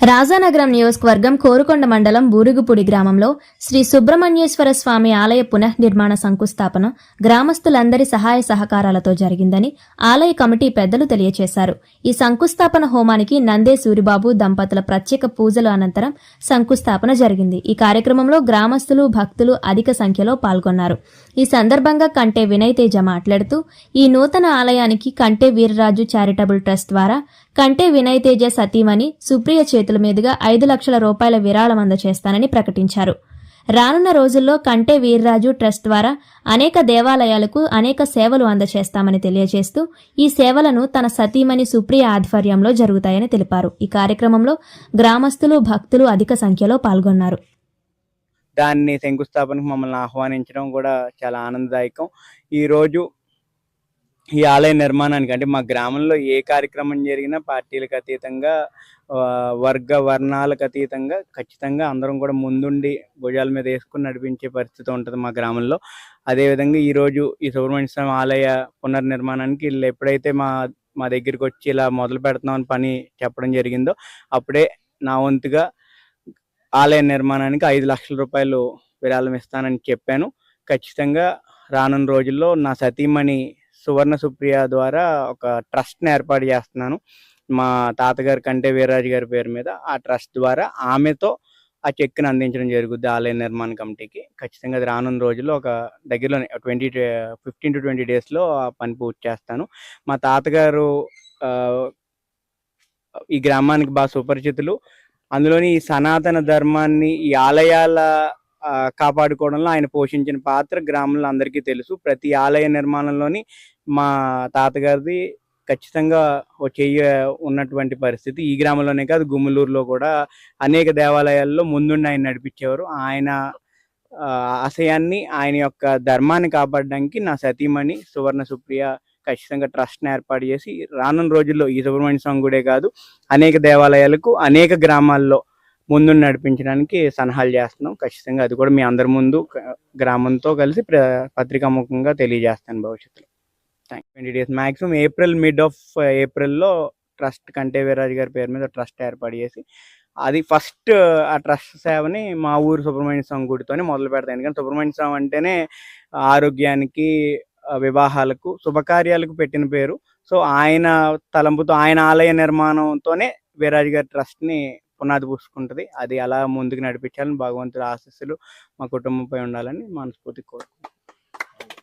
రాజానగరం నియోజకవర్గం కోరుకొండ మండలం బూరుగుపూడి గ్రామంలో శ్రీ సుబ్రహ్మణ్యేశ్వర స్వామి ఆలయ పునఃనిర్మాణ శంకుస్థాపన గ్రామస్తులందరి సహాయ సహకారాలతో జరిగిందని ఆలయ కమిటీ పెద్దలు తెలియజేశారు ఈ శంకుస్థాపన హోమానికి నందే సూరిబాబు దంపతుల ప్రత్యేక పూజల అనంతరం శంకుస్థాపన జరిగింది. ఈ కార్యక్రమంలో గ్రామస్తులు భక్తులు అధిక సంఖ్యలో పాల్గొన్నారు. ఈ సందర్భంగా కంటే వినయ్ తేజ మాట్లాడుతూ ఈ నూతన ఆలయానికి కంటే వీర్రాజు చారిటబుల్ ట్రస్ట్ ద్వారా కంటే వినయ్ తేజ సతీమణి సుప్రియ చేతుల మీదుగా ఐదు లక్షల రూపాయల విరాళం అందజేస్తానని ప్రకటించారు. రానున్న రోజుల్లో కంటే వీర్రాజు ట్రస్ట్ ద్వారా అనేక దేవాలయాలకు అనేక సేవలు అందజేస్తామని తెలియజేస్తూ ఈ సేవలను తన సతీమణి సుప్రియ ఆధ్వర్యంలో జరుగుతాయని తెలిపారు. ఈ కార్యక్రమంలో గ్రామస్తులు భక్తులు అధిక సంఖ్యలో పాల్గొన్నారు. దాన్ని శంకుస్థాపనకు మమ్మల్ని ఆహ్వానించడం కూడా చాలా ఆనందదాయకం. ఈరోజు ఈ ఆలయ నిర్మాణానికి అంటే మా గ్రామంలో ఏ కార్యక్రమం జరిగినా పార్టీలకు అతీతంగా వర్గ వర్ణాలకు అతీతంగా ఖచ్చితంగా అందరం కూడా ముందుండి భుజాల మీద వేసుకుని నడిపించే పరిస్థితి ఉంటుంది మా గ్రామంలో. అదేవిధంగా ఈరోజు ఈ సుబ్రహ్మణ్య స్వామి ఆలయ పునర్నిర్మాణానికి వీళ్ళు ఎప్పుడైతే మా మా దగ్గరికి వచ్చి ఇలా మొదలు పెడుతున్నామని పని చెప్పడం జరిగిందో అప్పుడే నా వంతుగా ఆలయ నిర్మాణానికి ఐదు లక్షల రూపాయలు విరాళం ఇస్తానని చెప్పాను. ఖచ్చితంగా రానున్న రోజుల్లో నా సతీమణి సువర్ణ సుప్రియ ద్వారా ఒక ట్రస్ట్ని ఏర్పాటు చేస్తున్నాను. మా తాతగారి కంటే వీరరాజు గారి పేరు మీద ఆ ట్రస్ట్ ద్వారా ఆమెతో ఆ చెక్ని అందించడం జరుగుద్ది ఆలయ నిర్మాణ కమిటీకి. ఖచ్చితంగా అది రానున్న రోజుల్లో ఒక దగ్గరలో ట్వంటీ ఫిఫ్టీన్ టు ట్వంటీ డేస్లో ఆ పని పూర్తి చేస్తాను. మా తాతగారు ఈ గ్రామానికి బాగా సుపరిచితులు. అందులోని ఈ సనాతన ధర్మాన్ని ఈ ఆలయాల కాపాడుకోవడంలో ఆయన పోషించిన పాత్ర గ్రామంలో అందరికీ తెలుసు. ప్రతి ఆలయ నిర్మాణంలోని మా తాతగారిది ఖచ్చితంగా చెయ్య ఉన్నటువంటి పరిస్థితి. ఈ గ్రామంలోనే కాదు గుమ్మలూరులో కూడా అనేక దేవాలయాల్లో ముందుండి ఆయన నడిపించేవారు. ఆయన ఆశయాన్ని ఆయన యొక్క ధర్మాన్ని కాపాడడానికి నా సతీమణి సువర్ణ సుప్రియ ఖచ్చితంగా ట్రస్ట్ని ఏర్పాటు చేసి రానున్న రోజుల్లో ఈ సుబ్రహ్మణ్య స్వామి గుడే కాదు అనేక దేవాలయాలకు అనేక గ్రామాల్లో ముందు నడిపించడానికి సలహాలు చేస్తున్నాం. ఖచ్చితంగా అది కూడా మీ అందరి ముందు గ్రామంతో కలిసి పత్రికాముఖంగా తెలియజేస్తాను భవిష్యత్తులో. Thank twenty days maximum April mid of ఏప్రిల్లో ట్రస్ట్ కంటే వీరాజు గారి పేరు మీద ట్రస్ట్ ఏర్పాటు చేసి అది ఫస్ట్ ఆ ట్రస్ట్ సేవని మా ఊరు సుబ్రహ్మణ్య స్వామి గుడితోనే మొదలు పెడతాను ఎందుకంటే సుబ్రహ్మణ్య స్వామి అంటేనే ఆరోగ్యానికి వివాహాలకు శుభకార్యాలకు పెట్టిన పేరు. సో ఆయన తలంపుతో ఆయన ఆలయ నిర్మాణంతోనే వీరాజు గారి ట్రస్ట్ని పునాది పూసుకుంటుంది. అది అలా ముందుకు నడిపించాలని భగవంతుడి ఆశీస్సులు మా కుటుంబంపై ఉండాలని మనస్ఫూర్తి కోరుకుంటున్నాను